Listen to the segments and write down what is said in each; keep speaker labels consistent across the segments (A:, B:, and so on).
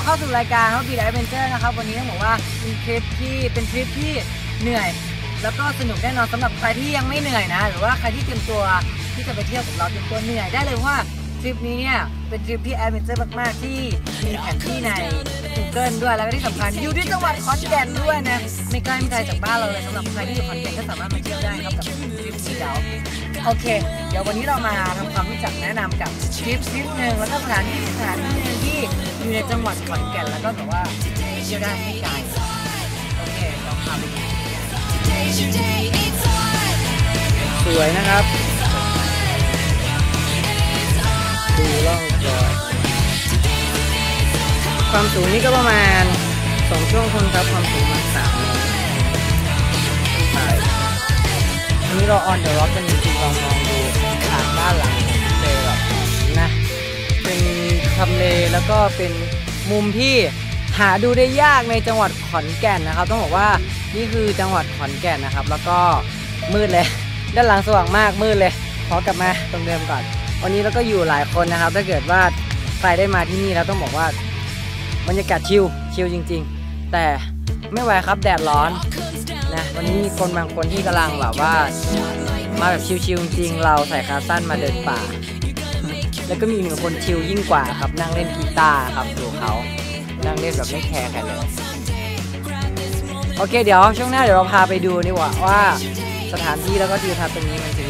A: ับเข้าสู่รายการเขาบีไดเวนเจอร์นะครับวันนี้ต้องบอกว่าเป็นทริปที่เป็นทริปที่เหนื่อย แล้วก็สนุกแน่นอนสำหรับใครที่ยังไม่เหนื่อยนะ หรือว่าใครที่เตรียมตัวที่จะไปเที่ยวกับเราเตรียมตัวเหนื่อยได้เลยว่า ทริปนี้เนี่ย เป็นทริปที่แอดเวนเจอร์มากๆ ที่มีแผนที่ใน Google ด้วย แล้วก็ที่สำคัญอยู่ที่จังหวัดขอนแก่นด้วยนะไม่ไกลไม่ไกลจากบ้านเราเลยสำหรับใครที่อยู่ขอนแก่นก็สามารถมาเที่ยวได้ครับกับทริปนี้เดี๋ยวโอเค เดี๋ยววันนี้เรามาทำความรู้จักแนะนำกับทริปทริปหนึ่งแล้วก็สถานที่สถานที่หนึ่งที่อยู่ในจังหวัดขอนแก่นแล้วก็แบบว่าเที่ยวได้ไม่ไกลโอเคเราพาไปดูสวยนะครับ ดูล่องจอยความสูงนี่ก็ประมาณสองช่วงคนครับความสูงมาสามเมตรขึ้นไปอันนี้เราออนเดอะร็อกกันจริงๆลองมองดูทางด้านหลังเลยแบบนะ เป็นทำเลแล้วก็เป็นมุมที่หาดูได้ยากในจังหวัดขอนแก่นนะครับ ต้องบอกว่านี่คือจังหวัดขอนแก่นนะครับ แล้วก็มืดเลย ด้านหลังสว่างมากมืดเลย ขอกลับมาตรงเดิมก่อน วันนี้เราก็อยู่หลายคนนะครับ ถ้าเกิดว่าใครได้มาที่นี่แล้วต้องบอกว่าบรรยากาศชิลชิลจริง ๆ แต่ไม่ไหวครับแดดร้อนนะวันนี้มีคนบางคนที่กำลังแบบว่ามาแบบชิลๆจริงเราใส่ขาสั้นมาเดินป่า แล้วก็มีหนึ่งคนชิลยิ่งกว่าครับนั่งเล่นกีตาร์ครับดูเขานั่งเล่นแบบไม่แคร์ใครเลยโอเคเดี๋ยวช่วงหน้าเดี๋ยวเราพาไปดูดีกว่าว่าสถานที่แล้วก็ทิวทัศน์ตรงนี้มันจะมีอ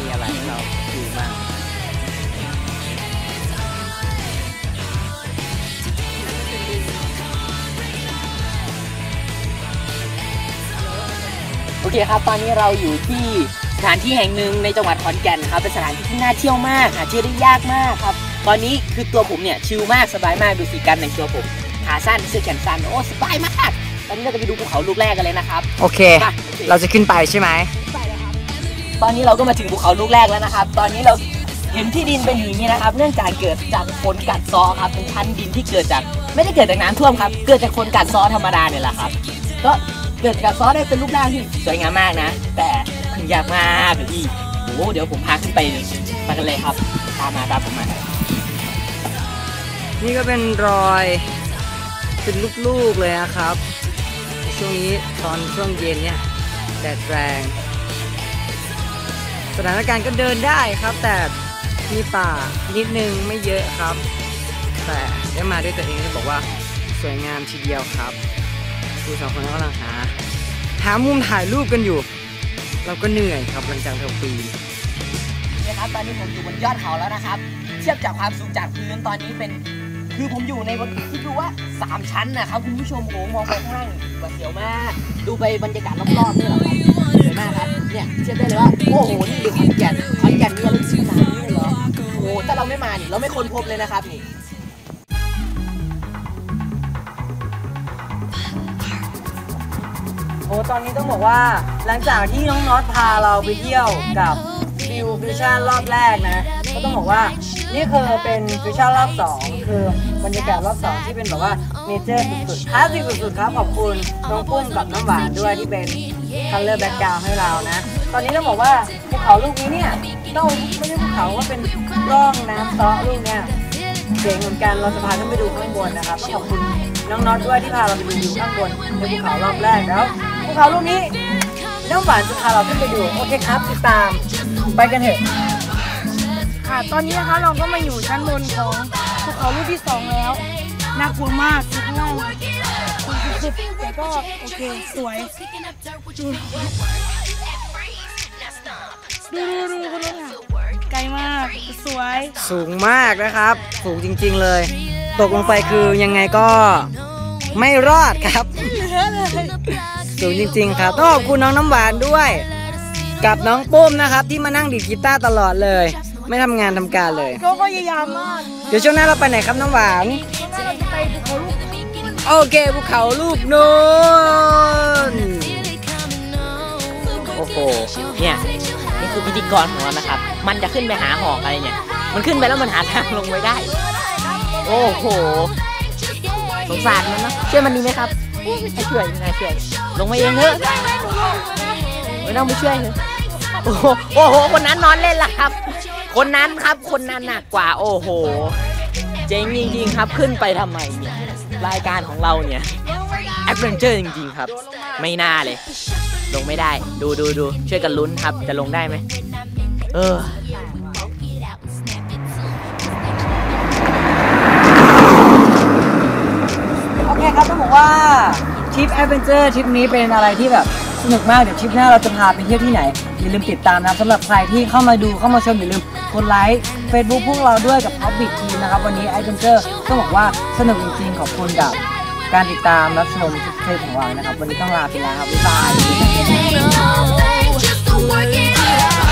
A: เคครับ ตอนนี้เราอยู่ที่สถานที่แห่งหนึ่งในจังหวัดขอนแก่นครับเป็นสถานที่ที่น่าเที่ยวมากหาเที่ยวได้ยากมากครับ ตอนนี้คือตัวผมเนี่ยชิลมากสบายมากดูสีการแต่งตัวผมขาสั้นเสื้อแขนสั้นโอ้สบายมากตอนนี้เราจะไปดูภูเขาลูกแรกกันเลยนะครับโอเคเราจะขึ้นไปใช่ไหมตอนนี้เราก็มาถึงภูเขาลูกแรกแล้วนะครับ ตอนนี้เราเห็นที่ดินเป็นอยู่อย่างนี้นะครับ เนื่องจากเกิดจากคนกัดเซอครับเป็นชั้นดินที่เกิดจาก ไม่ได้เกิดจากน้ำท่วมครับ เกิดจากคนกัดเซอธรรมดาเนี่ยแหละครับ ก็ เกิดกัดเซอได้เป็นรูปร่างที่สวยงามมากนะ แต่ขึ้นยากมากเลยพี่โอ้โหเดี๋ยวผมพาขึ้นไปไปกันเลยครับตามมาตามผมมานี่ก็เป็นรอยเป็นลูกๆเลยนะครับ ช่วงนี้ตอนช่วงเย็นเนี่ยแดดแรง สถานการณ์ก็เดินได้ครับ แต่มีป่านิดนึงไม่เยอะครับ แต่ได้มาด้วยตัวเองจะบอกว่าสวยงามทีเดียวครับ ดูสองคนกำลังหา หามุมถ่ายรูปกันอยู่ เราก็เหนื่อยครับหลังจากเราปีนนะครับตอนนี้ผมอยู่บนยอดเขาแล้วนะครับ เทียบจากความสูงจากพื้นตอนนี้เป็น คือผมอยู่ในบนที่ดูว่า 3 ชั้นนะครับคุณผู้ชมโอ้โหมองไปข้างล่างหวาดเสียวมาก ดูไปบรรยากาศรอบๆนี่แหละครับสวยมากครับเนี่ยเทียบได้เลยว่าโอ้โหนี่คือขอนแก่นขอนแก่นมีอะไรสีสันนี่เหรอโอ้โหถ้าเราไม่มานี่เราไม่ค้นพบเลยนะครับนี่ อ้ตอนนี้ต้องบอกว่าหลังจากที่น้องน็อตพาเราไปเที่ยวกับฟิวฟิวชั่นรอบแรกนะ ก็ต้องบอกว่านี่คือเป็นฟิวชั่นรอบสองคือบรรยากาศรอบสองที่เป็นแบบว่าเนเจอร์สุดๆคลาสสิกสุดๆครับขอบคุณน้องปุ้มกับน้ำหวานด้วยที่เป็นคัลเลอร์แบ็กกราวให้เรานะ ตอนนี้ต้องบอกว่าภูเขาลูกนี้เนี่ยต้องไม่ใช่ภูเขาว่าเป็นร่องน้ำเซาะลูกเนี่ยเจ๋งเหมือนกันเราจะพาขึ้นไปดูข้างบนนะครับต้องขอบคุณน้องน็อตด้วยที่พาเราไปดูข้างบนในภูเขารอบแรกแล้ว ภูเขาลูกนี้ น้ำหวานจะพาเราขึ้นไปดู โอเคครับ ติดตาม ไปกันเถอะ
B: ค่ะ ตอนนี้นะคะเราก็มาอยู่ชั้นบนของภูเขาลูกที่สองแล้ว น่ากลัวมากอยู่ข้างล่างสุดๆแต่ก็โอเค สวยดูดูดูดูคนนู้นค่ะไกลมาก สวย
A: สูงมากนะครับ สูงจริง ๆเลย ตกลงไปคือยังไงก็ไม่รอดครับ
B: เหลือเลย
A: สูงจริง ๆ ครับต้องขอบคุณน้องน้ำหวานด้วย กับน้องปุ้มนะครับ ที่มานั่งดีดกีตาร์ตลอดเลย ไม่ทำงานทำการเลย
B: ก็พยายามมาก
A: เดี๋ยวช่วงหน้าเราไปไหนครับน้ำหวาน
B: ช่วงหน้าเราจะไปภูเขาลูก
A: โอเคภูเขาลูกนูนโอ้โหเนี่ยนี่คือพิธีกรของเรานะครับ มันจะขึ้นไปหาหอกอะไรเนี่ย มันขึ้นไปแล้วมันหาทางลงไว้ได้ โอ้โห สงสารมันเนอะช่วยมันดีไหมครับ ให้ช่วยยังไงช่วยลงมาเองเถอะไม่ต้องไปช่วยเถอะโอ้โหโอ้โหคนนั้นนอนเล่นละครับ คนนั้นครับคนนั้นหนักกว่า โอ้โห เจ๋งจริงๆครับขึ้นไปทำไมเนี่ย
C: รายการของเราเนี่ยแอดเวนเจอร์จริงๆครับ ไม่น่าเลย ลงไม่ได้ ดูดูดูช่วยกันลุ้นครับ จะลงได้ไหมเออ
A: ริปแอดเวนเจอร์ทริปนี้เป็นอะไรที่แบบสนุกมาก เดี๋ยวทริปหน้าเราจะพาไปเที่ยวที่ไหน อย่าลืมติดตามนะสำหรับใครที่เข้ามาดูเข้ามาชมอย่าลืมกดไลค์ Facebook พวกเราด้วยกับ Public Team นะครับ วันนี้แอดเวนเจอร์ต้องบอกว่าสนุกจริงๆขอบคุณกับการติดตามรับชมทุกเทปของเรานะครับ วันนี้ต้องลาไปแล้วครับบ๊ายบาย